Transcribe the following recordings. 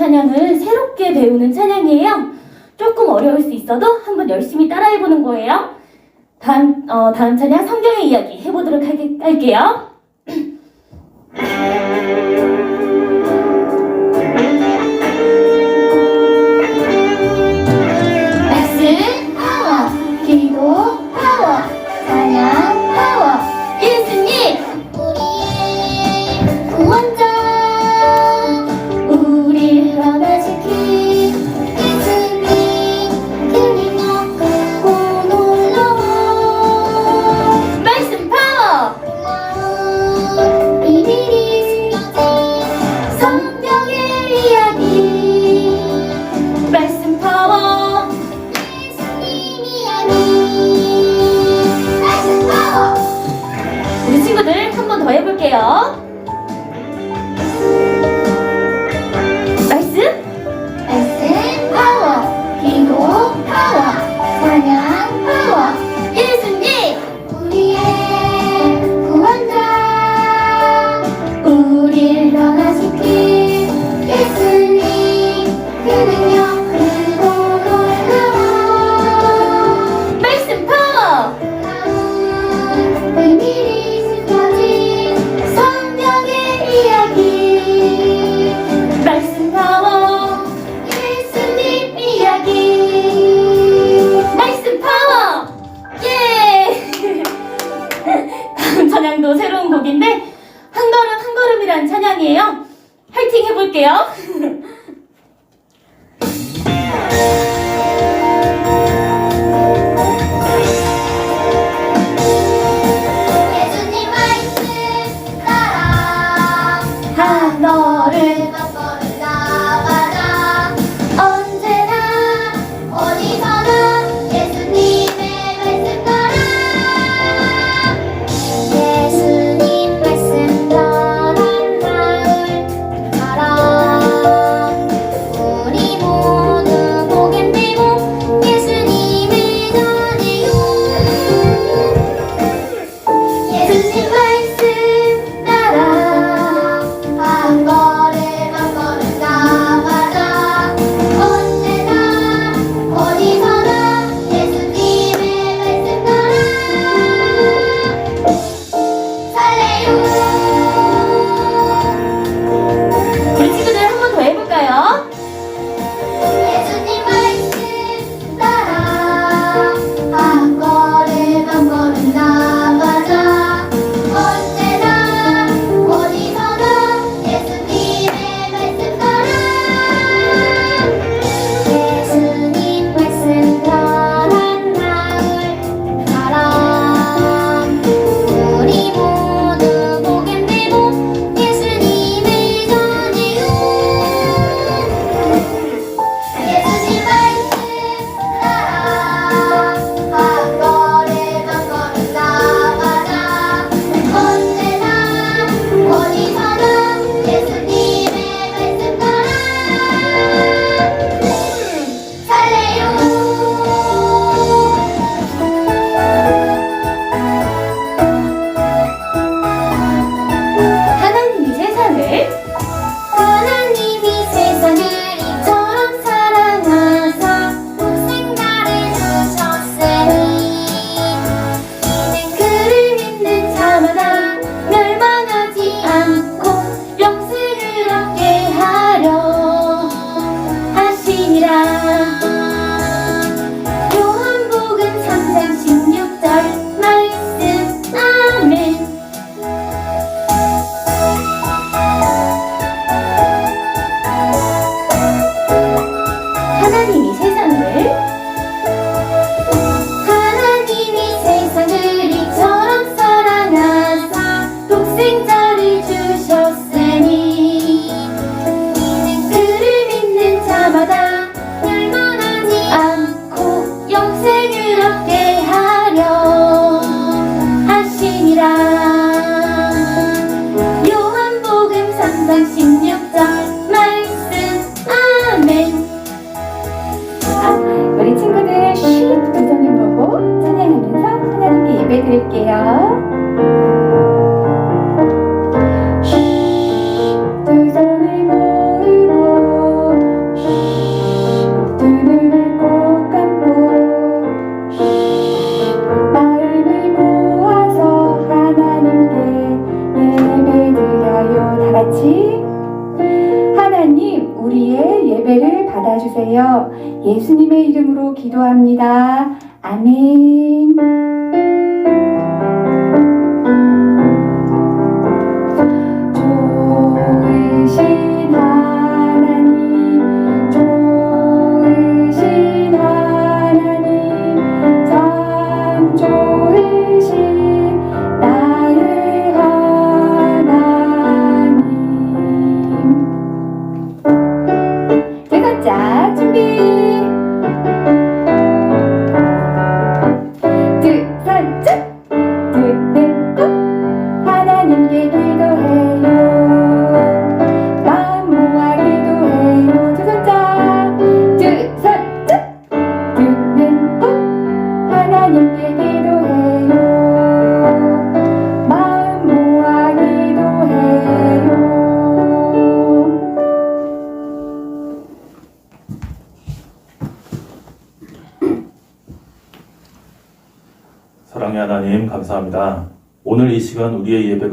찬양을 새롭게 배우는 찬양이에요. 조금 어려울 수 있어도 한번 열심히 따라해보는 거예요. 다음, 어, 다음 찬양 성경의 이야기 해보도록 하, 할게요.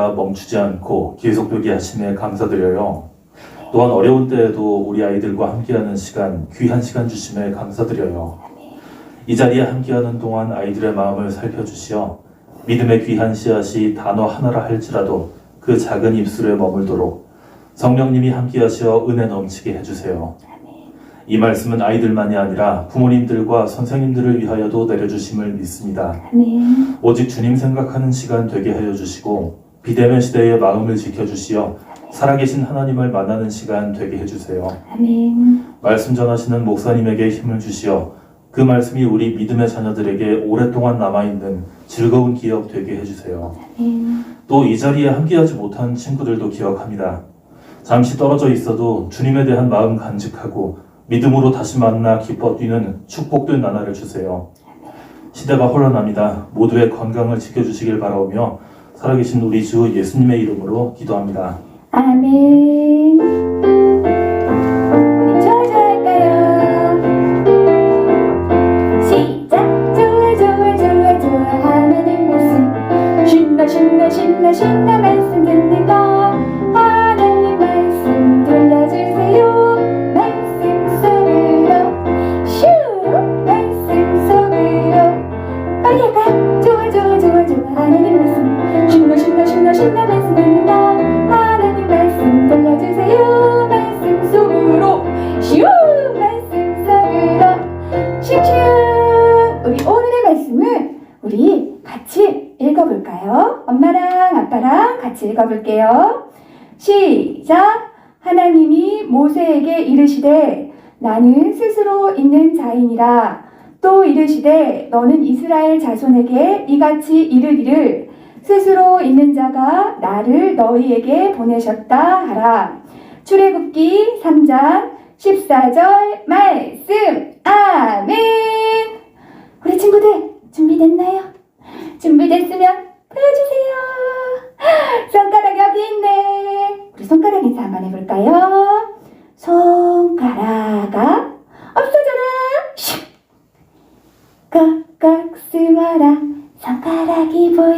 예배가 멈추지 않고 계속되게 하심에 감사드려요. 또한 어려운 때에도 우리 아이들과 함께하는 시간, 귀한 시간 주심에 감사드려요. 이 자리에 함께하는 동안 아이들의 마음을 살펴주시어 믿음의 귀한 씨앗이 단어 하나라 할지라도 그 작은 입술에 머물도록 성령님이 함께하시어 은혜 넘치게 해주세요. 이 말씀은 아이들만이 아니라 부모님들과 선생님들을 위하여도 내려주심을 믿습니다. 오직 주님 생각하는 시간 되게 하여 주시고 비대면 시대의 마음을 지켜주시어 살아계신 하나님을 만나는 시간 되게 해주세요. 아멘. 말씀 전하시는 목사님에게 힘을 주시어 그 말씀이 우리 믿음의 자녀들에게 오랫동안 남아있는 즐거운 기억 되게 해주세요. 아멘. 또 이 자리에 함께하지 못한 친구들도 기억합니다. 잠시 떨어져 있어도 주님에 대한 마음 간직하고 믿음으로 다시 만나 기뻐 뛰는 축복된 나날을 주세요. 시대가 혼란합니다. 모두의 건강을 지켜주시길 바라오며 살아계신 우리 주 예수님의 이름으로 기도합니다. 아멘. 신나 신나 신나 신나 말씀 듣는 읽어볼게요 시작 하나님이 모세에게 이르시되 나는 스스로 있는 자이니라 또 이르시되 너는 이스라엘 자손에게 이같이 이르기를 스스로 있는 자가 나를 너희에게 보내셨다 하라. 출애굽기 3장 14절 말씀. 아멘. 우리 친구들 준비됐나요? 준비됐으면 보여주세요. 손가락 여기 있네. 우리 손가락 인사 한번 해볼까요? 손가락아 없어져라. 슉. 깍깍 숨어라. 손가락이 보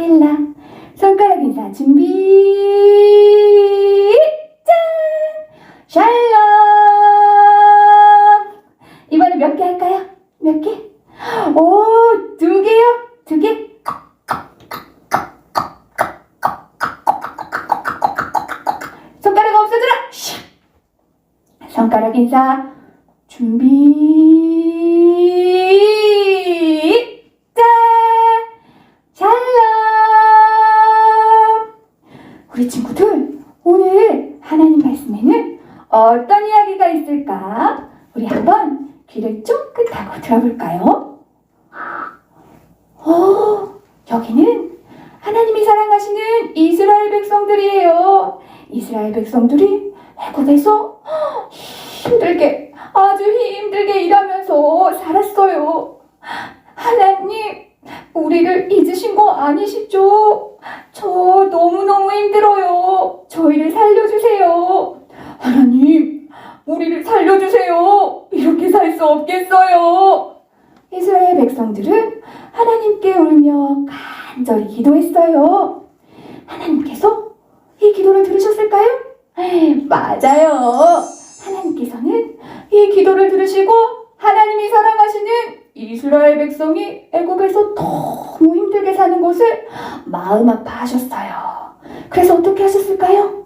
어떤 이야기가 있을까? 우리 한번 귀를 쫑긋하고 들어볼까요? 오, 여기는 하나님이 사랑하시는 이스라엘 백성들이에요. 이스라엘 백성들이 애굽에서 힘들게 아주 힘들게 일하면서 살았어요. 하나님, 우리를 잊으신 거 아니시죠? 저 너무너무 힘들어요. 저희를 살려주세요. 하나님, 우리를 살려주세요. 이렇게 살 수 없겠어요. 이스라엘 백성들은 하나님께 울며 간절히 기도했어요. 하나님께서 이 기도를 들으셨을까요? 맞아요. 하나님께서는 이 기도를 들으시고 하나님이 사랑하시는 이스라엘 백성이 애굽에서 너무 힘들게 사는 것을 마음 아파하셨어요. 그래서 어떻게 하셨을까요?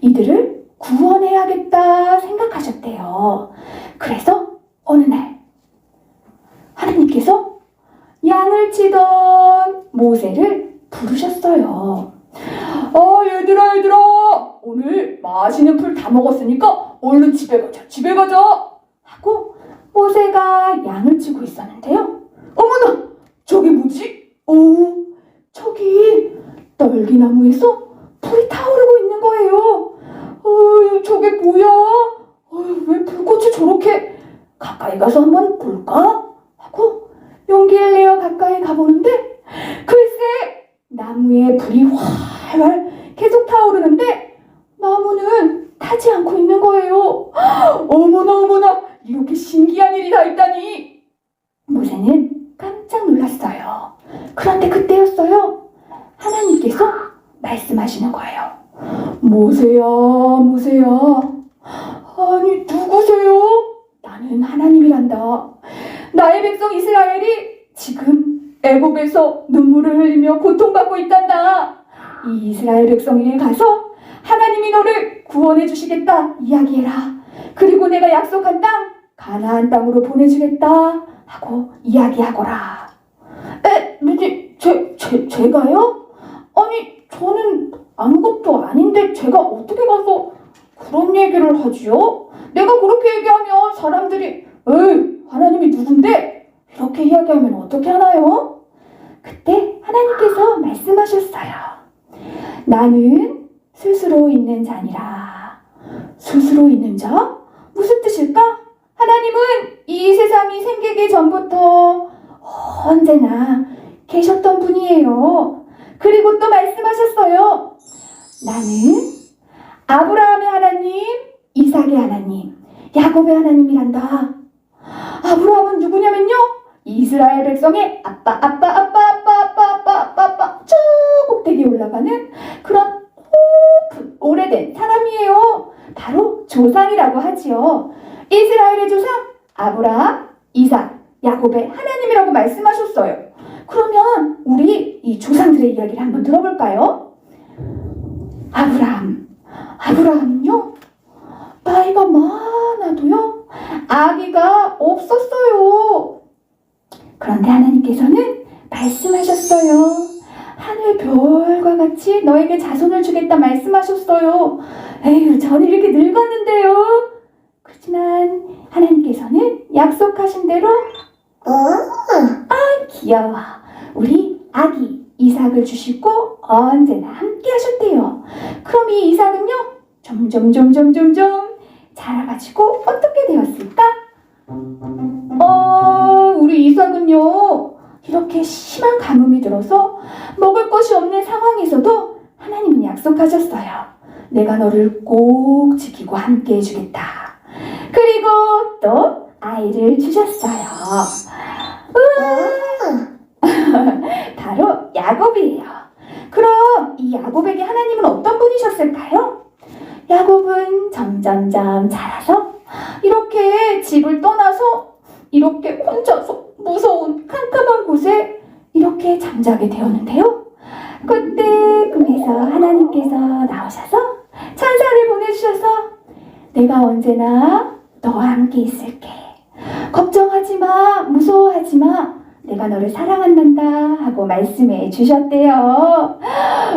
이들을 구원해야겠다 생각하셨대요. 그래서 어느 날 하나님께서 양을 치던 모세를 부르셨어요. 어, 얘들아, 얘들아! 오늘 맛있는 풀 다 먹었으니까 얼른 집에 가자, 집에 가자! 하고 모세가 양을 치고 있었는데요. 어머나! 저게 뭐지? 어, 저기 떨기나무에서 불이 타오르고 있는 거예요. 어, 저게 뭐야? 어, 왜 불꽃이 저렇게 가까이 가서 한번 볼까? 하고 용기를 내어 가까이 가보는데 글쎄 나무에 불이 활활 계속 타오르는데 나무는 타지 않고 있는 거예요. 어머나 어머나 이렇게 신기한 일이 다 있다니. 모세는 깜짝 놀랐어요. 그런데 그때였어요. 하나님께서 말씀하시는 거예요. 모세야 모세야 아니 누구세요? 나는 하나님이란다. 나의 백성 이스라엘이 지금 애굽에서 눈물을 흘리며 고통받고 있단다. 이 이스라엘 백성에게 가서 하나님이 너를 구원해 주시겠다 이야기해라. 그리고 내가 약속한 땅 가나안 땅으로 보내주겠다 하고 이야기하거라. 에, 뭐지? 제, 제, 제가요? 아니, 저는 아무것도 아닌데 제가 어떻게 가서 그런 얘기를 하지요? 내가 그렇게 얘기하면 사람들이 에이, 하나님이 누군데? 이렇게 이야기하면 어떻게 하나요? 그때 하나님께서 말씀하셨어요. 나는 스스로 있는 자니라. 스스로 있는 자? 무슨 뜻일까? 하나님은 이 세상이 생기기 전부터 언제나 계셨던 분이에요. 그리고 또 말씀하셨어요. 나는 아브라함의 하나님, 이삭의 하나님, 야곱의 하나님이란다. 아브라함은 누구냐면요. 이스라엘 백성의 아빠, 아빠, 아빠, 아빠, 아빠, 아빠, 아빠, 아빠, 저 꼭대기에 올라가는 그런 높은, 오래된 사람이에요. 바로 조상이라고 하지요. 이스라엘의 조상, 아브라함, 이삭, 야곱의 하나님이라고 말씀하셨어요. 그러면 우리 이 조상들의 이야기를 한번 들어볼까요? 아브라함. 아브라함은요, 나이가 많아도요, 아기가 없었어요. 그런데 하나님께서는 말씀하셨어요. 하늘 별과 같이 너에게 자손을 주겠다 말씀하셨어요. 에휴, 저는 이렇게 늙었는데요. 그렇지만 하나님께서는 약속하신 대로 아 귀여워. 우리 아기 이삭을 주시고 언제나 함께 하셨대요. 그럼 이 이삭은요 점점 점점 점점 자라가지고 어떻게 되었을까? 어 우리 이삭은요 이렇게 심한 가뭄이 들어서 먹을 것이 없는 상황에서도 하나님은 약속하셨어요. 내가 너를 꼭 지키고 함께 해주겠다. 그리고 또 아이를 주셨어요. 바로 야곱이에요. 그럼 이 야곱에게 하나님은 어떤 분이셨을까요? 야곱은 점점점 자라서 이렇게 집을 떠나서 이렇게 혼자서 무서운 캄캄한 곳에 이렇게 잠자게 되었는데요. 그때 꿈에서 하나님께서 나오셔서 천사를 보내주셔서 내가 언제나 너와 함께 있을게. 걱정하지 마, 무서워하지 마. 내가 너를 사랑한단다 하고 말씀해 주셨대요.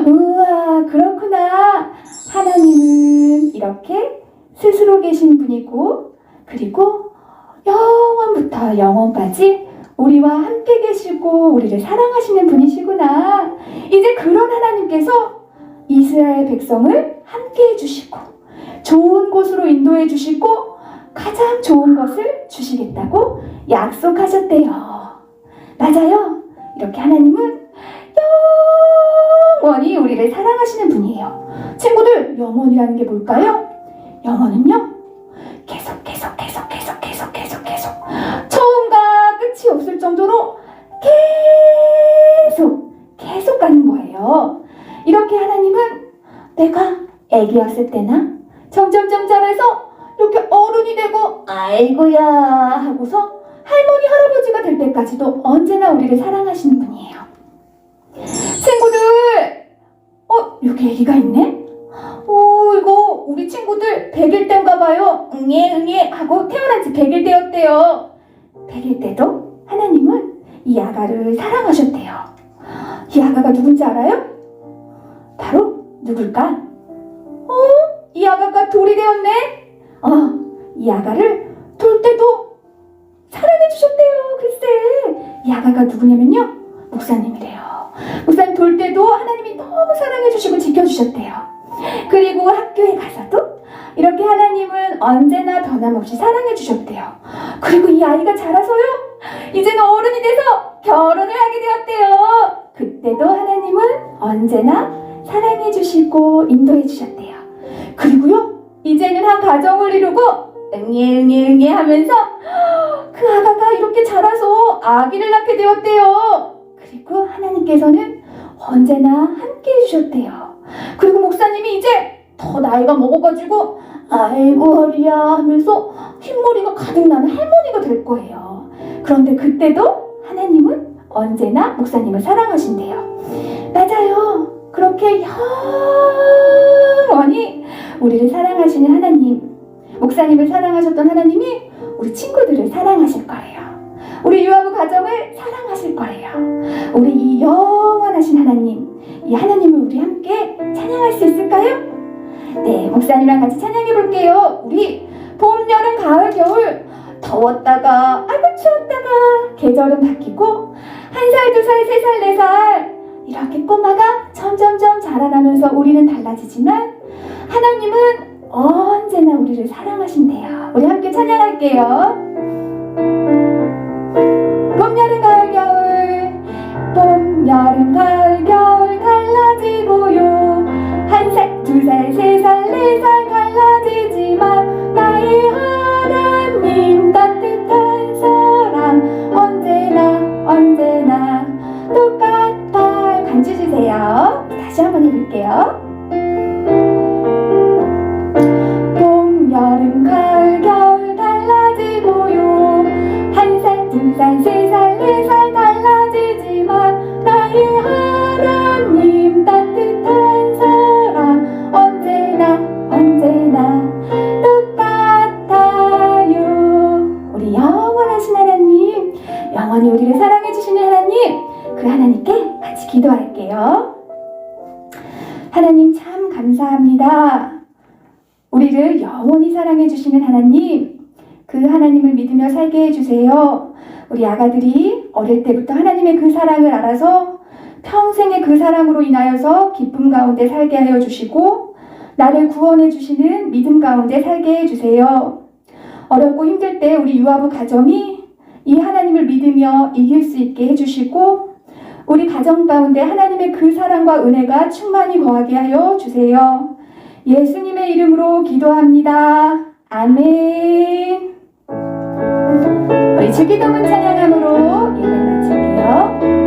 우와, 그렇구나. 하나님은 이렇게 스스로 계신 분이고, 그리고 영원부터 영원까지 우리와 함께 계시고 우리를 사랑하시는 분이시구나. 이제 그런 하나님께서 이스라엘 백성을 함께 해주시고 좋은 곳으로 인도해 주시고 가장 좋은 것을 주시겠다고 약속하셨대요. 맞아요. 이렇게 하나님은 영원히 우리를 사랑하시는 분이에요. 친구들, 영원이라는 게 뭘까요? 영원은요? 계속, 계속, 계속, 계속, 계속, 계속, 계속. 처음과 끝이 없을 정도로 계속, 계속 가는 거예요. 이렇게 하나님은 내가 애기였을 때나 점점점 자라서 이렇게 어른이 되고 아이고야 하고서 할머니 할아버지가 될 때까지도 언제나 우리를 사랑하시는 분이에요. 친구들, 어 여기 애기가 있네. 어 이거 우리 친구들 100일 때인가 봐요. 응애 응애 하고 태어난 지 100일 되었대요. 100일 때도 하나님은 이 아가를 사랑하셨대요. 이 아가가 누군지 알아요? 바로 누굴까? 어? 이 아가가 돌이 되었네? 어, 이 아가를 돌 때도 사랑해 주셨대요. 글쎄. 이 아가가 누구냐면요. 목사님이래요. 목사님 돌 때도 하나님이 너무 사랑해 주시고 지켜주셨대요. 그리고 학교에 가서도 이렇게 하나님은 언제나 변함없이 사랑해 주셨대요. 그리고 이 아이가 자라서요. 이제는 어른이 돼서 결혼을 하게 되었대요. 그때도 하나님은 언제나 사랑해 주시고 인도해 주셨대요. 그리고요, 이제는 한 가정을 이루고 응애 응애 응애 하면서 그 아가가 이렇게 자라서 아기를 낳게 되었대요. 그리고 하나님께서는 언제나 함께 해주셨대요. 그리고 목사님이 이제 더 나이가 먹어가지고 아이고 허리야 하면서 흰머리가 가득 나는 할머니가 될 거예요. 그런데 그때도 하나님은 언제나 목사님을 사랑하신대요. 맞아요. 그렇게 영원히 우리를 사랑하시는 하나님, 목사님을 사랑하셨던 하나님이 우리 친구들을 사랑하실 거예요. 우리 유아부 가정을 사랑하실 거예요. 우리 이 영원하신 하나님, 이 하나님을 우리 함께 찬양할 수 있을까요? 네, 목사님이랑 같이 찬양해 볼게요. 우리 봄, 여름, 가을, 겨울 더웠다가 아이고 추웠다가 계절은 바뀌고 한 살, 두 살, 세 살, 네 살 이렇게 꼬마가 점점점 자라나면서 우리는 달라지지만 하나님은 언제나 우리를 사랑하신대요. 우리 함께 찬양할게요. 봄, 여름, 가을, 겨울 봄, 여름, 가을, 겨울 달라지고요 한 살, 두 살, 세 살, 네 살 달라지지만 나의 하나님 따뜻한 사랑 언제나 언제나 똑같아 간주 주세요 다시 한번 해볼게요 아가들이 어릴 때부터 하나님의 그 사랑을 알아서 평생의 그 사랑으로 인하여서 기쁨 가운데 살게 하여 주시고 나를 구원해 주시는 믿음 가운데 살게 해 주세요. 어렵고 힘들 때 우리 유아부 가정이 이 하나님을 믿으며 이길 수 있게 해 주시고 우리 가정 가운데 하나님의 그 사랑과 은혜가 충만히 거하게 하여 주세요. 예수님의 이름으로 기도합니다. 아멘. 주기도문 찬양함으로 예배 마칠게요.